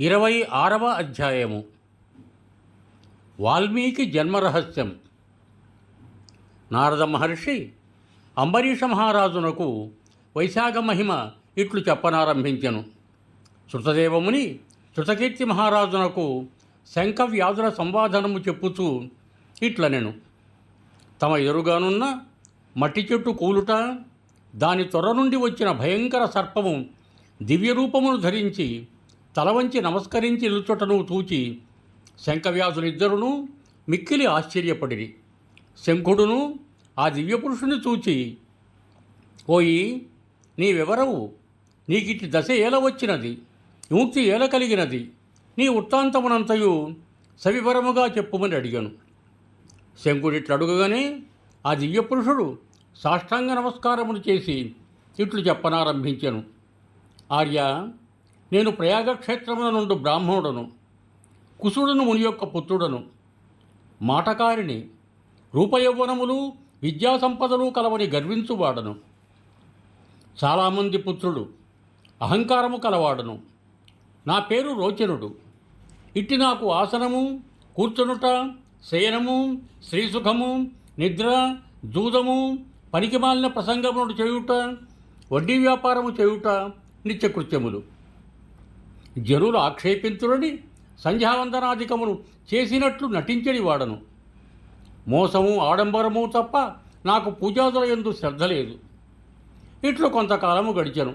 ఇరవై ఆరవ అధ్యాయము. వాల్మీకి జన్మరహస్యం నారద మహర్షి అంబరీష మహారాజునకు వైశాఖ మహిమ ఇట్లు చెప్పనారంభించెను. శృతదేవముని శృతకీర్తి మహారాజునకు శంఖ వ్యాధుల సంవాదనము చెప్పుచూ ఇట్లనెను. తమ ఎదురుగానున్న మట్టి చెట్టు కూలుట దాని త్వర నుండి వచ్చిన భయంకర సర్పము దివ్యరూపమును ధరించి తల వంచి నమస్కరించి నిలుచుటను తూచి శంఖవ్యాసులిద్దరును మిక్కిలి ఆశ్చర్యపడిరి. శంఖుడును ఆ దివ్యపురుషుని చూచి ఓయి నీవెవరవు? నీకిటి దశ ఏల వచ్చినది? విముక్తి ఏల కలిగినది? నీ వృత్తాంతమునంతయు సవివరముగా చెప్పుమని అడిగాను. శంకుడిట్లు అడుగగానే ఆ దివ్యపురుషుడు సాష్టాంగ నమస్కారములు చేసి ఇట్లు చెప్పనారంభించాను. ఆర్య నేను ప్రయాగక్షేత్రముల నుండి బ్రాహ్మణుడను కుసుడును ముని యొక్క పుత్రుడను. మాటకారిని రూపయౌవనములు విద్యా సంపదలు కలవని గర్వించువాడను. చాలామంది పుత్రుడు అహంకారము కలవాడను. నా పేరు రోచనుడు. ఇట్టి నాకు ఆసనము కూర్చునుట శయనము శ్రీసుఖము నిద్ర దూదము పనికిమాలిన ప్రసంగమును చేయుట వడ్డీ వ్యాపారము చేయుట నిత్యకృత్యములు. జనులు ఆక్షేపించుడని సంధ్యావందనాధికమును చేసినట్లు నటించని వాడను. మోసము ఆడంబరము తప్ప నాకు పూజాదుల ఎందు శ్రద్ధ లేదు. ఇట్లు కొంతకాలము గడిచెను.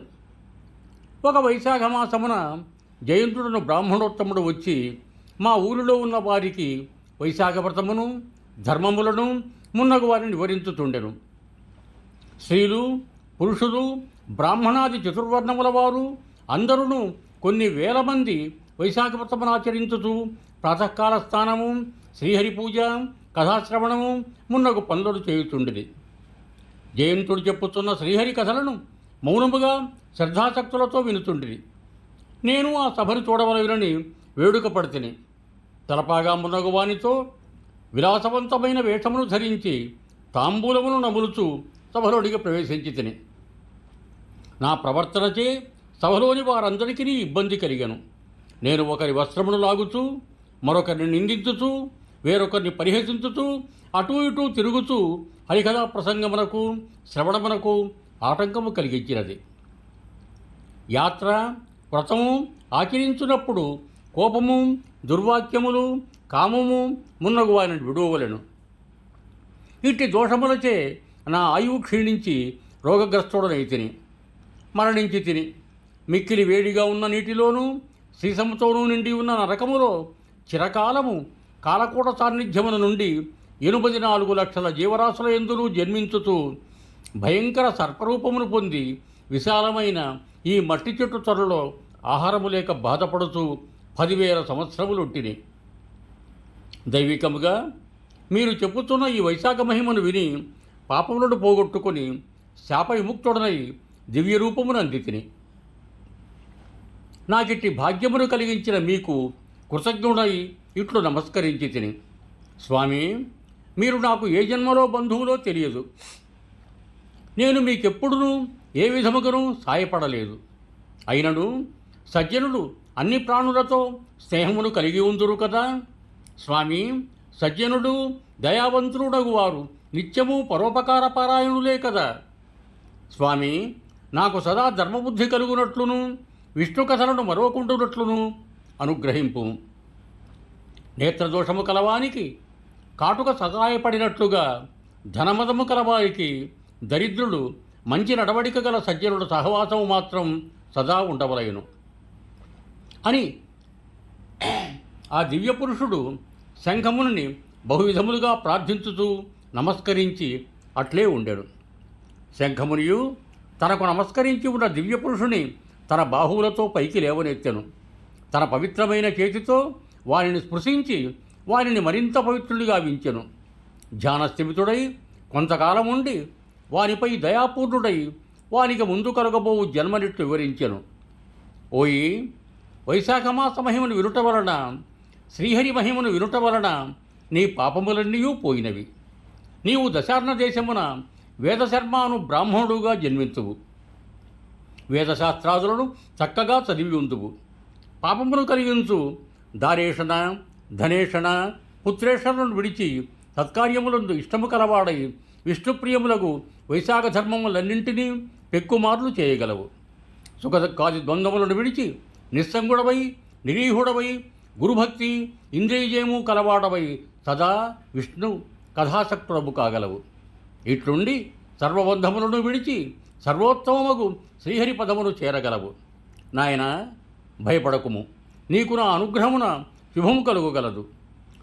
ఒక వైశాఖ మాసమున జయంతుడును బ్రాహ్మణోత్తముడు వచ్చి మా ఊరిలో ఉన్న వారికి వైశాఖ వ్రతమును ధర్మములను మున్నగు వారిని వివరించుతుండెను. స్త్రీలు పురుషులు బ్రాహ్మణాది చతుర్వర్ణముల వారు అందరూ కొన్ని వేల మంది వైశాఖ వ్రతమును ఆచరించుతూ ప్రాతకాల స్నానము శ్రీహరి పూజ కథాశ్రవణము మున్నగు పనులు చేయుచుండిది జయంతుడు చెప్పుతున్న శ్రీహరి కథలను మౌనముగా శ్రద్ధాశక్తులతో వినుతుండిది నేను ఆ సభను చూడవలనని వేడుక పడితిని. తలపాగా మున్నగు వానితో విలాసవంతమైన వేషమును ధరించి తాంబూలమును నములుచు సభలోడిగా ప్రవేశించి తిని నా ప్రవర్తనచే సభలోని వారందరికీ ఇబ్బంది కలిగను. నేను ఒకరి వస్త్రమును లాగుతూ మరొకరిని నిందించుతూ వేరొకరిని పరిహసించుతూ అటూ ఇటూ తిరుగుతూ హరికథా ప్రసంగమునకు శ్రవణమునకు ఆటంకము కలిగించినది. యాత్ర వ్రతము ఆచరించున్నప్పుడు కోపము దుర్వాక్యములు కామము మున్నగు వారిని విడువలను ఇట్టి దోషములచే నా ఆయువు క్షీణించి రోగగ్రస్తుడనై తిని మరణించి తిని మిక్కిలి వేడిగా ఉన్న నీటిలోనూ సీసముతోనూ నిండి ఉన్న నరకములో చిరకాలము కాలకూట సాన్నిధ్యమున నుండి ఎనిమిది నాలుగు లక్షల జీవరాశుల ఎందులు జన్మించుతూ భయంకర సర్పరూపమును పొంది విశాలమైన ఈ మట్టి చెట్టు త్వరలో ఆహారము లేక బాధపడుతూ పదివేల సంవత్సరములుంటిని. దైవికముగా మీరు చెప్పుతున్న ఈ వైశాఖ మహిమను విని పాపములను పోగొట్టుకొని శాప విముక్తుడనై దివ్య రూపమును అందితిని నాకిట్టి భాగ్యమును కలిగించిన మీకు కృతజ్ఞుడై ఇట్లు నమస్కరించి తిని. స్వామి మీరు నాకు ఏ జన్మలో బంధువులో తెలియదు. నేను మీకెప్పుడూ ఏ విధముగాను సాయపడలేదు. అయినను సజ్జనులు అన్ని ప్రాణులతో స్నేహమును కలిగి ఉందురు కదా. స్వామి సజ్జనుడు దయావంతుడగు వారు నిత్యము పరోపకార పారాయణులే కదా. స్వామి నాకు సదా ధర్మబుద్ధి కలుగునట్లును విష్ణు కథలను మరవకుండునట్లును? అనుగ్రహింపు. నేత్రదోషము కలవానికి కాటుక సహాయపడినట్లుగా ధనమదము కలవారికి దరిద్రుడు మంచి నడవడిక గల సజ్జనుడు సహవాసము మాత్రం సదా ఉండవలయను. అని ఆ దివ్య పురుషుడు శంఖముని బహువిధములుగా ప్రార్థించుతూ నమస్కరించి అట్లే ఉండాడు శంఖమునియు తనకు నమస్కరించి ఉన్న దివ్య పురుషుని తన బాహువులతో పైకి లేవనెత్తెను. తన పవిత్రమైన చేతితో వారిని స్పృశించి వారిని మరింత పవిత్రుడిగా వించెను. ధ్యానస్థిమితుడై కొంతకాలం ఉండి వారిపై దయాపూర్ణుడై వానికి ముందు కలగబోవు జన్మనిట్టు వివరించెను. ఓయి వైశాఖ మాస మహిమను వినుట వలన శ్రీహరి మహిమను వినుట వలన నీ పాపములన్నీ పోయినవి. నీవు దశార్ణ దేశమున వేదశర్మాను బ్రాహ్మణుడుగా జన్మించువు వేదశాస్త్రాదులను చక్కగా చదివి ఉందువు పాపమును కలిగించు. దారేషణ ధనేషణ పుత్రేషణను విడిచి సత్కార్యములందు ఇష్టము కలవాడై విష్ణుప్రియములకు వైశాఖ ధర్మములన్నింటినీ పెక్కుమార్లు చేయగలవు. సుఖకాది ద్వంద్వములను విడిచి నిస్సంగుడవై నిరీహుడవై గురుభక్తి ఇంద్రియజయము కలవాడవై సదా విష్ణు కథాసక్తుడము కాగలవు. ఇట్లుండి సర్వబంధములను విడిచి సర్వోత్తమముగు శ్రీహరి పదమును చేరగలవు. నాయన భయపడకుము. నీకు నా అనుగ్రహమున శుభము కలుగుగలదు.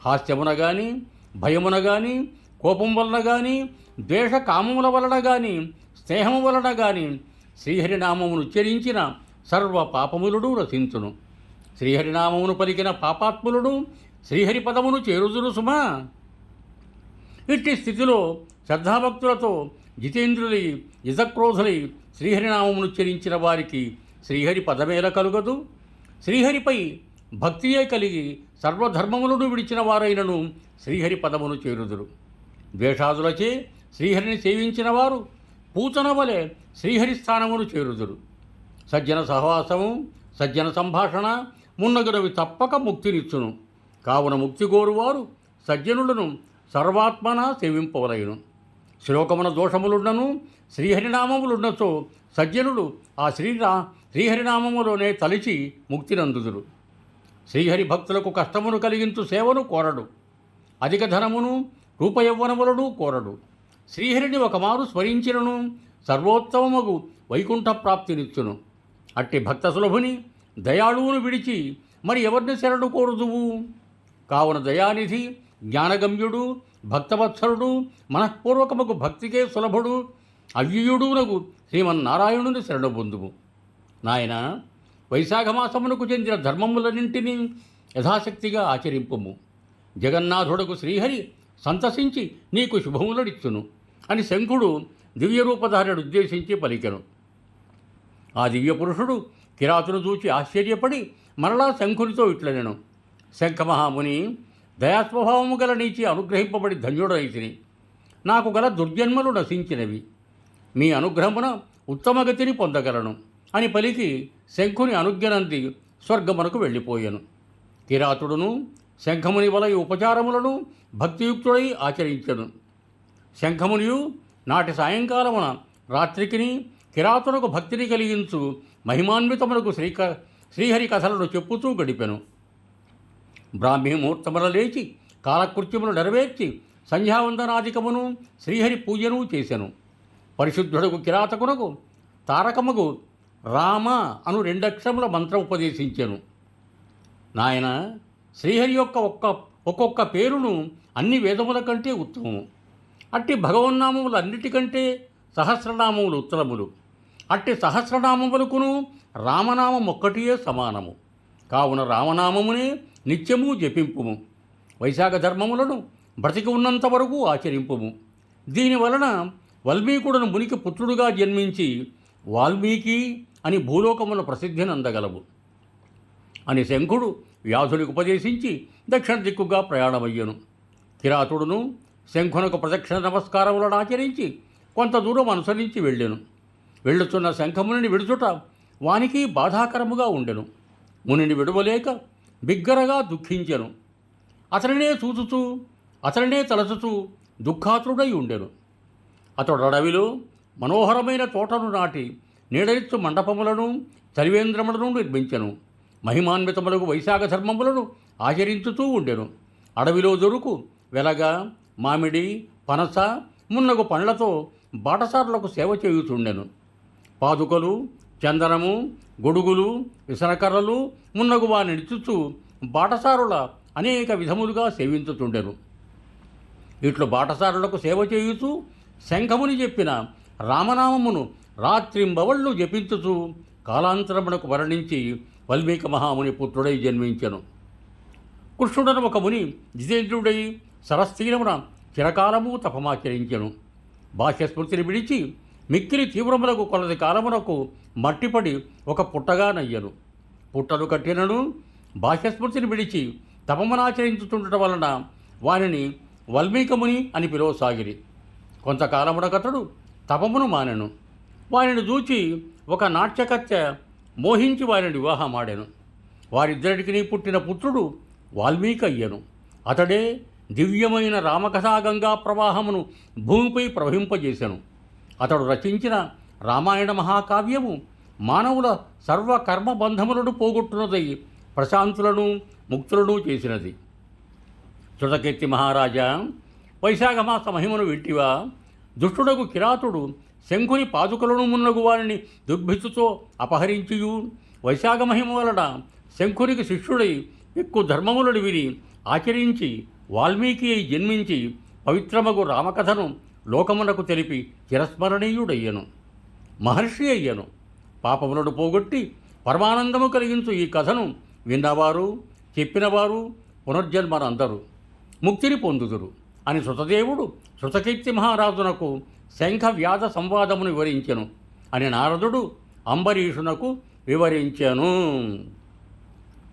హాస్యమున గాని భయమున గాని కోపం వలన గాని ద్వేష కామముల వలన గాని స్నేహము వలన గాని శ్రీహరినామమును ఉచ్చరించిన సర్వ పాపములను రచించును. శ్రీహరినామమును పలికిన పాపాత్ములను శ్రీహరి పదమును చేరుదురు సుమా ఇట్టి స్థితిలో శ్రద్ధాభక్తులతో జితేంద్రులై యజక్రోధులై శ్రీహరినామమును ఉచ్చరించిన వారికి శ్రీహరి పదమేల కలుగదు. శ్రీహరిపై భక్తియే కలిగి సర్వధర్మములను విడిచిన వారైనను శ్రీహరి పదమును చేరుదురు. ద్వేషాదులచే శ్రీహరిని సేవించిన వారు పూతన వలె శ్రీహరి స్థానమును చేరుదురు. సజ్జన సహవాసము సజ్జన సంభాషణ మున్నగునవి తప్పక ముక్తినిచ్చును. కావున ముక్తి కోరువారు సజ్జనులను సర్వాత్మన సేవింపవలయును. శ్లోకమున దోషములుండను శ్రీహరినామములుండచో సజ్జనుడు ఆ శ్రీరా శ్రీహరినామములోనే తలిచి ముక్తినందుదురు. శ్రీహరి భక్తులకు కష్టమును కలిగించు సేవను కోరడు. అధిక ధనమును రూపయవ్వనములను కోరడు. శ్రీహరిని ఒకమారు స్మరించినను సర్వోత్తమముగు వైకుంఠ ప్రాప్తినిచ్చును అట్టి భక్త సులభుని దయాళువును విడిచి మరి ఎవరిని శరణు కోరుదువు? కావున దయానిధి జ్ఞానగమ్యుడు భక్తవత్సరుడు మనఃపూర్వకముకు భక్తికే సులభుడు అవ్యయుడునకు శ్రీమన్నారాయణుని శరణు పొందుము నాయన వైశాఖ మాసమునకు చెందిన ధర్మములన్నింటినీ యథాశక్తిగా ఆచరింపుము. జగన్నాథుడకు శ్రీహరి సంతసించి నీకు శుభములనిచ్చును అని శంఖుడు దివ్యరూపధారుడు ఉద్దేశించి పలికెను. ఆ దివ్య పురుషుడు కిరాతును చూచి ఆశ్చర్యపడి మరలా శంఖునితో ఇట్లనెను. శంఖమహాముని దయాస్వభావము గల నీచి అనుగ్రహింపబడి ధన్యుడైతిని. నాకు గల దుర్జన్మలు నశించినవి. మీ అనుగ్రహమున ఉత్తమగతిని పొందగలను అని పలికి శంఖుని అనుజ్ఞనంది స్వర్గమునకు వెళ్ళిపోయాను. కిరాతుడును శంఖముని వలయ ఉపచారములను భక్తియుక్తుడై ఆచరించను. శంఖమునియు నాటి సాయంకాలమున రాత్రికిని కిరాతునకు భక్తిని కలిగించు మహిమాన్వితమునకు శ్రీక శ్రీహరి కథలను చెప్పుతూ గడిపెను. బ్రాహ్మీ ముహూర్తముల లేచి కాలకృత్యములు నెరవేర్చి సంధ్యావందనాధికమును శ్రీహరి పూజను చేశాను పరిశుద్ధుడకు కిరాతకునకు తారకముకు రామ అను రెండక్షముల మంత్రం ఉపదేశించాను నాయన శ్రీహరి యొక్క ఒక్క ఒక్కొక్క పేరును అన్ని వేదముల కంటే ఉత్తమము. అట్టి భగవన్నామములు అన్నిటికంటే సహస్రనామములు ఉత్తరములు. అట్టి సహస్రనామములకును రామనామం ఒక్కటియే సమానము. కావున రామనామమునే నిత్యము జపింపుము. వైశాఖ ధర్మములను బ్రతికి ఉన్నంత వరకు ఆచరింపుము. దీనివలన వల్మీకుడును మునికి పుత్రుడుగా జన్మించి వాల్మీకి అని భూలోకముల ప్రసిద్ధిని అందగలవు అని శంఖుడు వ్యాధునికి ఉపదేశించి దక్షిణ దిక్కుగా ప్రయాణమయ్యను. కిరాతుడును శంఖునకు ప్రదక్షిణ నమస్కారములను ఆచరించి కొంత దూరం అనుసరించి వెళ్ళెను. వెళ్ళుచున్న శంఖమునిని విడుచుట వానికి బాధాకరముగా ఉండెను. మునిని విడువలేక బిగ్గరగా దుఃఖించెను. అతనినే చూచుతూ అతనినే తలచుతూ దుఃఖాతుడై ఉండెను. అతడు అడవిలో మనోహరమైన తోటను నాటి నీడరిత్తు మండపములను చలివేంద్రములను నిర్మించెను. మహిమాన్వితములకు వైశాఖ ధర్మములను ఆచరించుతూ ఉండెను. అడవిలో దొరుకు వెలగ మామిడి పనస మున్నగు పండ్లతో బాటసారులకు సేవ చేయుచుండెను. పాదుకలు చందనము గొడుగులు విసనకర్రలు మున్నగు వాని నిచ్చుచు బాటసారుల అనేక విధములుగా సేవించుచుండెను. ఇట్లు బాటసారులకు సేవ చేయుచూ శంఖముని చెప్పిన రామనామమును రాత్రింబవళ్ళు జపించుచు కాలాంతరమునకు మరణించి వల్మీక మహాముని పుత్రుడై జన్మించెను. కృష్ణుడను ఒక ముని జితేంద్రుడై సరస్తీరమున చిరకాలము తపమాచరించెను. భాష్యస్మృతిని విడిచి మిక్కిలి తీవ్రములకు కొలది కాలమునకు మట్టిపడి ఒక పుట్టగానయ్యను పుట్టలు కట్టినను బాహ్యస్మృతిని విడిచి తపమునాచరించుతుండటం వలన వానిని వల్మీకముని అని పిలువసాగిరి. కొంతకాలమునకతడు తపమును మానెను. వారిని చూచి ఒక నాట్యకత్య మోహించి వారిని వివాహమాడాను. వారిద్దరికిని పుట్టిన పుత్రుడు వాల్మీకి అయ్యను అతడే దివ్యమైన రామకథా గంగా ప్రవాహమును భూమిపై ప్రవహింపజేశాను అతడు రచించిన రామాయణ మహాకావ్యము మానవుల సర్వ కర్మ బంధములను పోగొట్టున్నదై ప్రశాంతులను ముక్తులను చేసినది. చుటకెత్తి మహారాజా వైశాఖమాస మహిమను వింటివా? దుష్టుడకు కిరాతుడు శంఖుని పాదుకలను మున్నగు వారిని దుర్భితుతో అపహరించియు. వైశాఖ మహిమ వలన శంఖునికి శిష్యుడై ఎక్కువ ధర్మములను విని ఆచరించి వాల్మీకి జన్మించి పవిత్రమగు రామకథను లోకమునకు తెలిపి చిరస్మరణీయుడయ్యను మహర్షి అయ్యను. పాపములను పోగొట్టి పరమానందము కలిగించు ఈ కథను విన్నవారు చెప్పినవారు పునర్జన్మనందరు ముక్తిని పొందుదురు అని శృతదేవుడు శృతకీర్తి మహారాజునకు శంఖ వ్యాధ సంవాదమును వివరించెను అని నారదుడు అంబరీషునకు వివరించెను.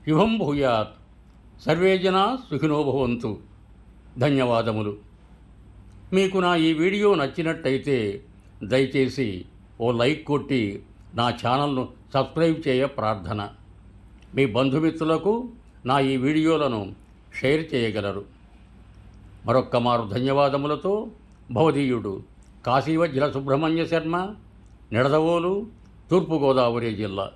శుభం భూయాత్. సర్వేజన సుఖినోభవంతు సుఖినో భవంతు. ధన్యవాదములు. మీకు నా ఈ వీడియో నచ్చినట్టయితే దయచేసి ఓ లైక్ కొట్టి నా ఛానల్ను సబ్స్క్రైబ్ చేయ ప్రార్థన. మీ బంధుమిత్రులకు నా ఈ వీడియోలను షేర్ చేయగలరు. మరొక్క మారు ధన్యవాదములతో భవదీయుడు కాశీవజ్ర సుబ్రహ్మణ్య శర్మ నిడదవోలు తూర్పుగోదావరి జిల్లా.